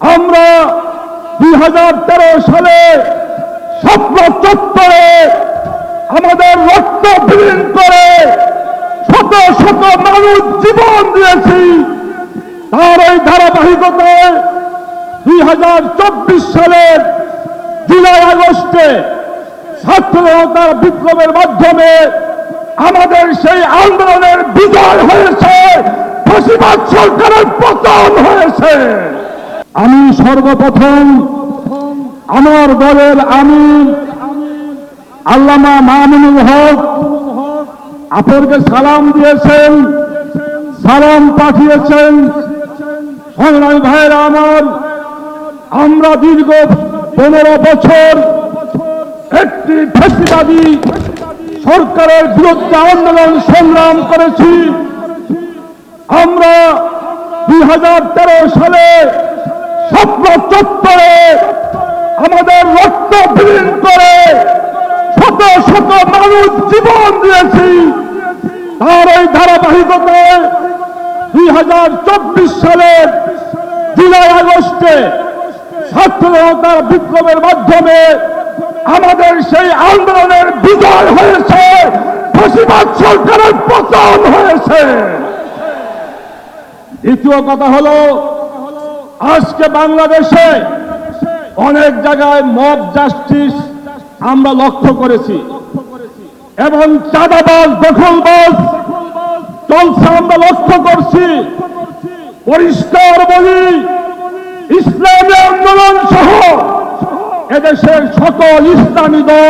আমরা দুই হাজার তেরো সালে স্বপ্ন চত্বরে আমাদের রক্ত বিলীন করে শত শত মানুষ জীবন দিয়েছি। তার এই ধারাবাহিকতায় দুই হাজার চব্বিশ সালের জুলাই, আগস্টে ছাত্র জনতার বিপ্লবের মাধ্যমে আমাদের সেই আন্দোলনের বিজয় হয়েছে, ফাঁসিবাদ সরকারের পতন হয়েছে। আমি সর্বপ্রথম আমার দলের আমি আল্লামা মামুনুল হক আপনাকে সালাম দিয়েছেন, সালাম পাঠিয়েছেন। সংগ্রামী ভাইয়েরা আমার, আমরা দীর্ঘ পনেরো বছর একটি ফেসিবাদী সরকারের বিরুদ্ধে আন্দোলন সংগ্রাম করেছি। আমরা দুই হাজার তেরো সালে স্বপ্ন চত্বরে আমাদের রক্ত বিলীন করে শত শত মানুষ জীবন দিয়েছি। তার এই ধারাবাহিকতায় দুই হাজার চব্বিশ সালের জুলাই আগস্টে ছাত্র জনতার বিপ্লবের মাধ্যমে আমাদের সেই আন্দোলনের বিজয় হয়েছে ফাঁসিবাদ সরকারের পতন হয়েছে। দ্বিতীয় কথা হলো আজকে বাংলাদেশে অনেক জায়গায় মব জাস্টিস আমরা লক্ষ্য করেছি। এবং চাঁদাবাজ, দখলবাজ চলছে আমরা লক্ষ্য করছি। পরিষ্কার বলি, ইসলামী আন্দোলন সহ এদেশের সকল ইসলামী দল